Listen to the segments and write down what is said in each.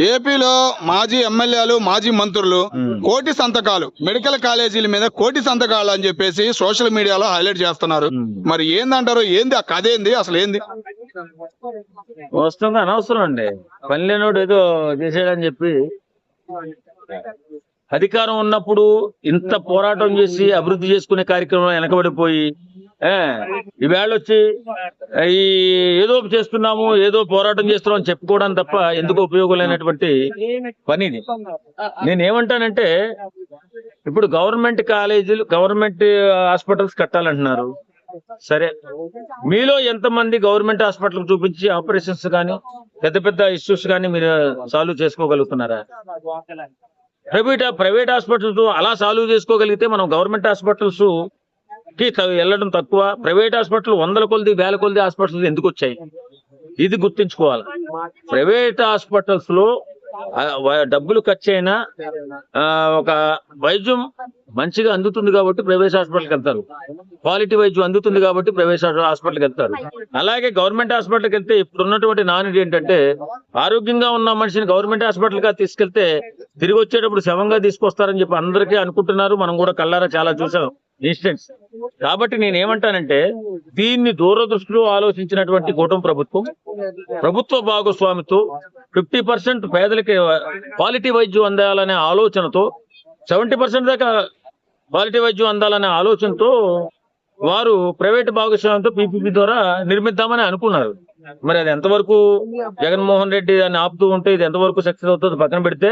ఏపీలో మాజీ ఎమ్మెల్యేలు మాజీ మంత్రులు. కోటి సంతకాలు మెడికల్ కాలేజీల మీద కోటి సంతకాలు అని చెప్పేసి సోషల్ మీడియాలో హైలైట్ చేస్తున్నారు. మరి ఏందంటారు? ఏంది? ఆ కథ ఏంది? అసలు ఏంది? వస్తుంది? అనవసరం అండి. పని లేనోడు ఏదో చేసాడని చెప్పి. అధికారం ఉన్నప్పుడు ఇంత పోరాటం చేసి అభివృద్ధి చేసుకునే కార్యక్రమం వెనకబడిపోయి ఈవేళ వచ్చి ఈ ఏదో చేస్తున్నాము ఏదో పోరాటం చేస్తున్నాం చెప్పుకోవడం తప్ప ఎందుకు ఉపయోగం లేనటువంటి పని ఇది నేనేమంటానంటే ఇప్పుడు గవర్నమెంట్ కాలేజీలు గవర్నమెంట్ హాస్పిటల్స్ కట్టాలంటున్నారు. సరే మీలో ఎంతమంది గవర్నమెంట్ హాస్పిటల్ చూపించి ఆపరేషన్స్ కానీ పెద్ద పెద్ద ఇష్యూస్ కానీ మీరు సాల్వ్ చేసుకోగలుగుతున్నారా? ప్రైవేట్ ప్రైవేట్ హాస్పిటల్స్ అలా సాల్వ్ చేసుకోగలిగితే మనం గవర్నమెంట్ హాస్పిటల్స్ కి వెళ్ళడం తక్కువ. ప్రైవేట్ హాస్పిటల్ వందల కొలది వేల కొలది హాస్పిటల్స్ ఎందుకు వచ్చాయి? ఇది గుర్తించుకోవాలి. ప్రైవేట్ హాస్పిటల్స్లో డబ్బులు ఖర్చు అయినా ఒక వైద్యం మంచిగా అందుతుంది కాబట్టి ప్రైవేట్ హాస్పిటల్కి వెళ్తారు. క్వాలిటీ వైద్యం అందుతుంది కాబట్టి ప్రైవేట్ హాస్పిటల్కి వెళ్తారు. అలాగే గవర్నమెంట్ హాస్పిటల్కి వెళ్తే ఇప్పుడు ఉన్నటువంటి నాణ్యత ఏంటంటే ఆరోగ్యంగా ఉన్న మనిషిని గవర్నమెంట్ హాస్పిటల్గా తీసుకెళ్తే తిరిగి వచ్చేటప్పుడు శవంగా తీసుకొస్తారని చెప్పి అందరికీ అనుకుంటున్నారు. మనం కూడా కళ్ళారా చాలా చూసాం. ఇన్సిడెంట్స్ కాబట్టి నేను ఏమంటానంటే దీన్ని దూరదృష్టిలో ఆలోచించినటువంటి కూటమి ప్రభుత్వం ప్రభుత్వ భాగస్వామితో ఫిఫ్టీ పర్సెంట్ పేదలకి క్వాలిటీ వైద్యం అందాలనే ఆలోచనతో సెవెంటీ పర్సెంట్ దాకా క్వాలిటీ వైద్యం అందాలనే ఆలోచనతో వారు ప్రైవేట్ భాగస్వామ్యంతో పీపీపీ ద్వారా నిర్మిద్దామని అనుకున్నారు. మరి అది ఎంతవరకు జగన్మోహన్ రెడ్డి అని ఆపుతూ ఉంటే ఇది ఎంతవరకు సక్సెస్ అవుతుందో పక్కన పెడితే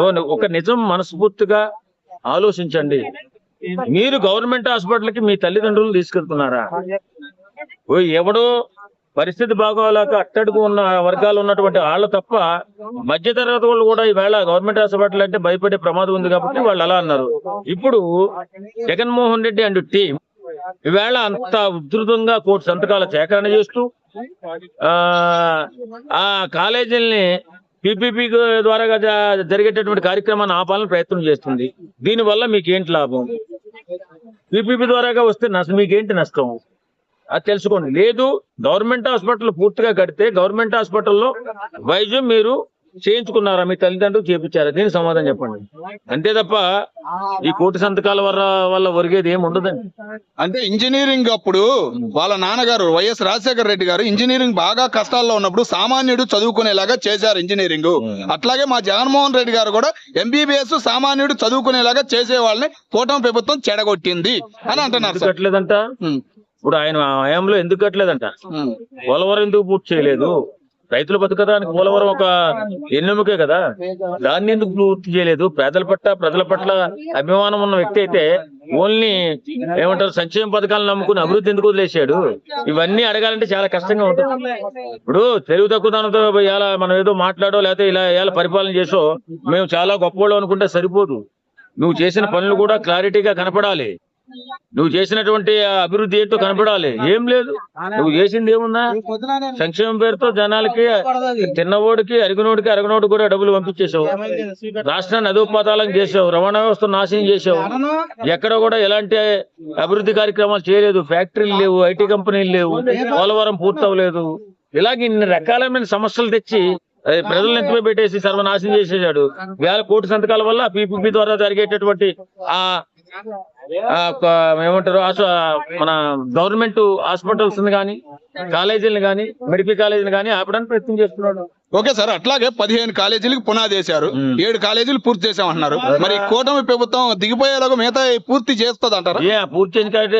ఓ ఒక నిజం మనస్ఫూర్తిగా ఆలోచించండి. మీరు గవర్నమెంట్ హాస్పిటల్కి మీ తల్లిదండ్రులు తీసుకెళ్తున్నారా? ఓ ఎవడో పరిస్థితి బాగోలేక అట్టడుగు ఉన్న వర్గాలు ఉన్నటువంటి వాళ్ళు తప్ప మధ్య తరగతి వాళ్ళు కూడా ఈవేళ గవర్నమెంట్ హాస్పిటల్ అంటే భయపడే ప్రమాదం ఉంది కాబట్టి వాళ్ళు అలా అన్నారు. ఇప్పుడు జగన్మోహన్ రెడ్డి అండ్ టీం ఈవేళ అంత ఉధృతంగా కోటి సంతకాల సేకరణ చేస్తూ ఆ ఆ కాలేజీల్ని పీపీపీ ద్వారా జ- జరిగేటటువంటి కార్యక్రమాన్ని ఆపాలని ప్రయత్నం చేస్తుంది. దీనివల్ల మీకు ఏంటి లాభం? పీపీపీ ద్వారాగా వస్తే నష్టం మీకేంటి నష్టం? అది తెలుసుకోండి. లేదు గవర్నమెంట్ హాస్పిటల్ పూర్తిగా కడితే గవర్నమెంట్ హాస్పిటల్లో వైద్యం మీరు చేయించుకున్నారా? మీ తల్లిదండ్రులు చేపించారా? దీనికి సమాధానం చెప్పండి. అంతే తప్ప ఈ కోటి సంతకాల వల్ల వల్ల ఒరిగేది ఏమి ఉండదండి. అంటే ఇంజనీరింగ్ అప్పుడు వాళ్ళ నాన్నగారు వైఎస్ రాజశేఖర రెడ్డి గారు ఇంజనీరింగ్ బాగా కష్టాల్లో ఉన్నప్పుడు సామాన్యుడు చదువుకునేలాగా చేశారు ఇంజనీరింగ్. అట్లాగే మా జగన్మోహన్ రెడ్డి గారు కూడా ఎంబీబీఎస్ సామాన్యుడు చదువుకునేలాగా చేసే వాళ్ళని కూటమి ప్రభుత్వం చెడగొట్టింది అని అంటున్నారు కట్టలేదంట? ఇప్పుడు ఆయన హయాంలో ఎందుకు కట్టలేదంట. పోలవరం ఎందుకు పూర్తి చేయలేదు? రైతులు బతకడానికి పోలవరం ఒక ఎన్నెముకే కదా? దాన్ని ఎందుకు పూర్తి చేయలేదు? పేదల పట్ల ప్రజల పట్ల అభిమానం ఉన్న వ్యక్తి అయితే ఓన్లీ ఏమంటారు సంక్షేమ పథకాలను నమ్ముకుని అభివృద్ధి ఎందుకు వదిలేశాడు? ఇవన్నీ అడగాలంటే చాలా కష్టంగా ఉంటుంది. ఇప్పుడు తెలుగు తక్కువతనంతో ఇలా మనం ఏదో మాట్లాడో లేకపోతే ఇలా ఇలా పరిపాలన చేసో మేము చాలా గొప్పవాళ్ళు అనుకుంటే సరిపోదు. నువ్వు చేసిన పనులు కూడా క్లారిటీగా కనపడాలి. నువ్వు చేసినటువంటి అభివృద్ధి ఏంటో కనపడాలి. ఏం లేదు. నువ్వు చేసింది ఏమున్నా? సంక్షేమం పేరుతో జనాలకి తిన్నవాడికి అరిగినోడికి అరగనోడికి కూడా డబ్బులు పంపించేసావు రాష్ట్రాన్ని అధోపాతాలం చేసావు రవాణా వ్యవస్థ నాశనం చేసావు ఎక్కడ కూడా ఎలాంటి అభివృద్ధి కార్యక్రమాలు చేయలేదు. ఫ్యాక్టరీలు లేవు ఐటీ కంపెనీలు లేవు. పోలవరం పూర్తవలేదు. ఇలాగ ఇన్ని రకాలమైన సమస్యలు తెచ్చి అది ప్రజలను ఎత్తిపోయి పెట్టేసి సర్వనాశనం చేసేసాడు వేల కోటి సంతకాల వల్ల పీపీపీ ద్వారా జరిగేటటువంటి ఆ ఏమంటారు ఆశ- మన గవర్నమెంట్ హాస్పిటల్స్ కానీ కాలేజీలను కానీ మెడికల్ కాలేజీలు కానీ ఆపడానికి ప్రయత్నం చేస్తున్నాడు. ఓకే సార్ అట్లాగే పదిహేను కాలేజీలకు పునాది వేశారు. ఏడు కాలేజీలు పూర్తి చేసామంటున్నారు మరి కూటమి ప్రభుత్వం దిగిపోయేలాగా మిగతా పూర్తి చేస్తుంది అంటారా? ఏ పూర్తి చేసిన కాబట్టి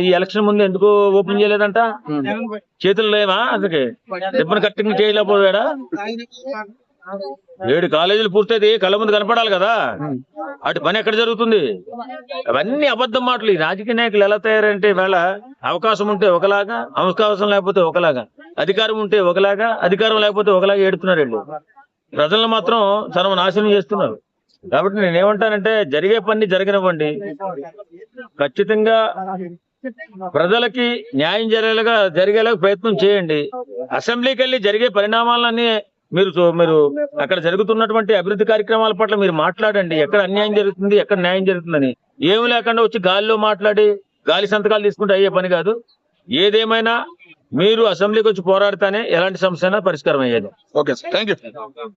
ఈ ఎలక్షన్ ముందు ఎందుకు ఓపెన్ చేయలేదంట? చేతులు లేవా అందుకే? రిబ్బన్ కట్టింగ్ చేయలేకపోయాడా? ఏడు కాలేజీలు పూర్తయితే కళ్ళ ముందు కనపడాలి కదా. అటు పని ఎక్కడ జరుగుతుంది? అవన్నీ అబద్ధం మాటలు. ఈ రాజకీయ నాయకులు ఎలా తయారంటే వేళ అవకాశం ఉంటే ఒకలాగా అవకాశం లేకపోతే ఒకలాగా అధికారం ఉంటే ఒకలాగా అధికారం లేకపోతే ఒకలాగా ఏడుతున్నారు వీళ్ళు. ప్రజలను మాత్రం సర్వనాశనం చేస్తున్నారు. కాబట్టి నేను ఏమంటానంటే జరిగే పని జరగనివ్వండి. ఖచ్చితంగా ప్రజలకి న్యాయం జరిగేలాగా జరిగేలాగా ప్రయత్నం చేయండి. అసెంబ్లీకి వెళ్ళి జరిగే పరిణామాలన్నీ మీరు మీరు అక్కడ జరుగుతున్నటువంటి అభివృద్ధి కార్యక్రమాల పట్ల మీరు మాట్లాడండి. ఎక్కడ అన్యాయం జరుగుతుంది ఎక్కడ న్యాయం జరుగుతుందని. ఏమి లేకుండా వచ్చి గాలిలో మాట్లాడి గాలి సంతకాలు తీసుకుంటే అయ్యే పని కాదు. ఏదేమైనా మీరు అసెంబ్లీకి వచ్చి పోరాడితేనే ఎలాంటి సమస్య అయినా పరిష్కారం అయ్యేది. Okay sir. Thank you